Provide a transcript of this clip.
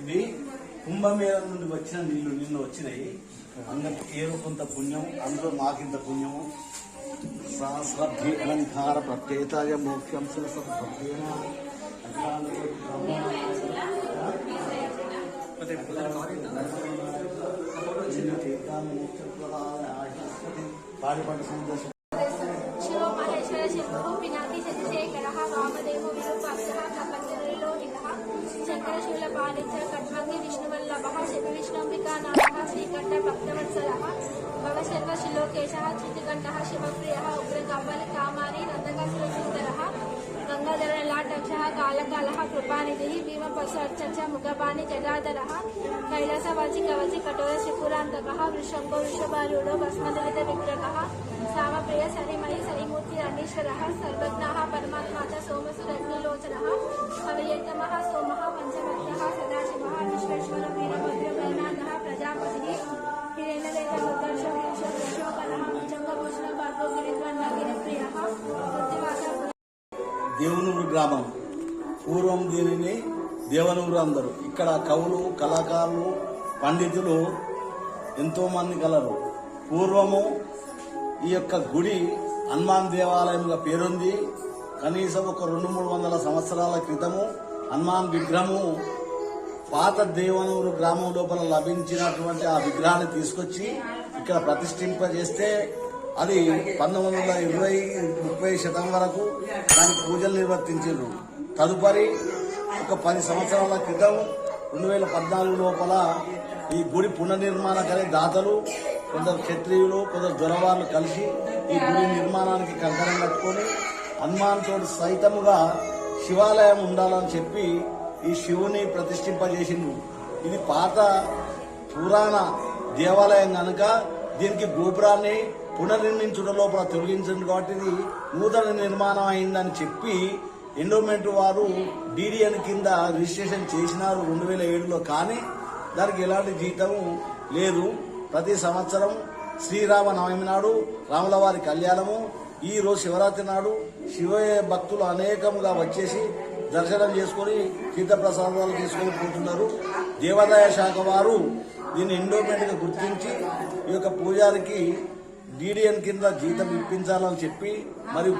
ఇది కుంభమేళం నుండి వచ్చిన నీళ్ళు నిన్న వచ్చినాయి. అందరికి ఏదో కొంత పుణ్యం అందులో మాకింత పుణ్యము. సహస్రభి అలంకార ప్రత్యేతాయ మోక్షం సత్యేన పాడి పంట अक्षरः गणशर्वशिलोकेशः चितिकण्ठः शिवप्रियः उग्रकम्बलकामारी नन्दकासुरसुन्दरः गङ्गाधरलाटक्षः कालकालः कृपानिधिः भीमपशु अर्चक्ष मुखपाणि जगाधरः कैलासवाचि कवचि कठोर कठोरशिपुरान्तकः वृषभो वृषभारूढो भस्मदलितविग्रहः सामप्रिय सरिमयि सरिमूर्तिरण्डीश्वरः सर्वज्ञ परमात्मा దేవునూరు గ్రామం. పూర్వం దీనిని దేవనూరు అందరు. ఇక్కడ కవులు కళాకారులు పండితులు ఎంతోమంది కలరు. పూర్వము ఈ యొక్క గుడి హనుమాన్ దేవాలయంగా పేరుంది. కనీసం ఒక రెండు మూడు వందల సంవత్సరాల క్రితము హనుమాన్ విగ్రహము పాత దేవనూరు గ్రామం లోపల లభించినటువంటి ఆ విగ్రహాన్ని తీసుకొచ్చి ఇక్కడ ప్రతిష్ఠింపజేస్తే అది పంతొమ్మిది వందల ఇరవై ముప్పై శతం వరకు దానికి పూజలు నిర్వర్తించారు తదుపరి ఒక పది సంవత్సరాల క్రితం రెండు వేల పద్నాలుగు లోపల ఈ గుడి పునర్నిర్మాణ కలి దాతలు కొందరు క్షత్రియులు కొందరు దొరవాళ్ళు కలిసి ఈ గుడి నిర్మాణానికి కంకణం కట్టుకొని హనుమాన్ సైతముగా శివాలయం ఉండాలని చెప్పి ఈ శివుని ప్రతిష్ఠింపజేసిండు ఇది పాత పురాణ దేవాలయం కనుక దీనికి గోపురాన్ని పునర్నిర్మించడం లోపల తొలగించింది కాబట్టి ఇది నూతన నిర్మాణం అయిందని చెప్పి ఎండోమెంట్ వారు డిడిఎన్ కింద రిజిస్ట్రేషన్ చేసినారు రెండు వేల ఏడులో. కానీ దానికి ఎలాంటి జీతం లేదు. ప్రతి సంవత్సరం శ్రీరామ నవమి నాడు రాముల వారి కళ్యాణము ఈ రోజు శివరాత్రి నాడు శివ భక్తులు అనేకముగా వచ్చేసి దర్శనం చేసుకొని తీర్థప్రసాదాలు తీసుకొని పోతున్నారు. దేవాదాయ శాఖ వారు దీన్ని ఎండోమెంట్గా గుర్తించి ఈ యొక్క పూజారికి డిడిఎన్ కింద జీతం ఇప్పించాలని చెప్పి మరియు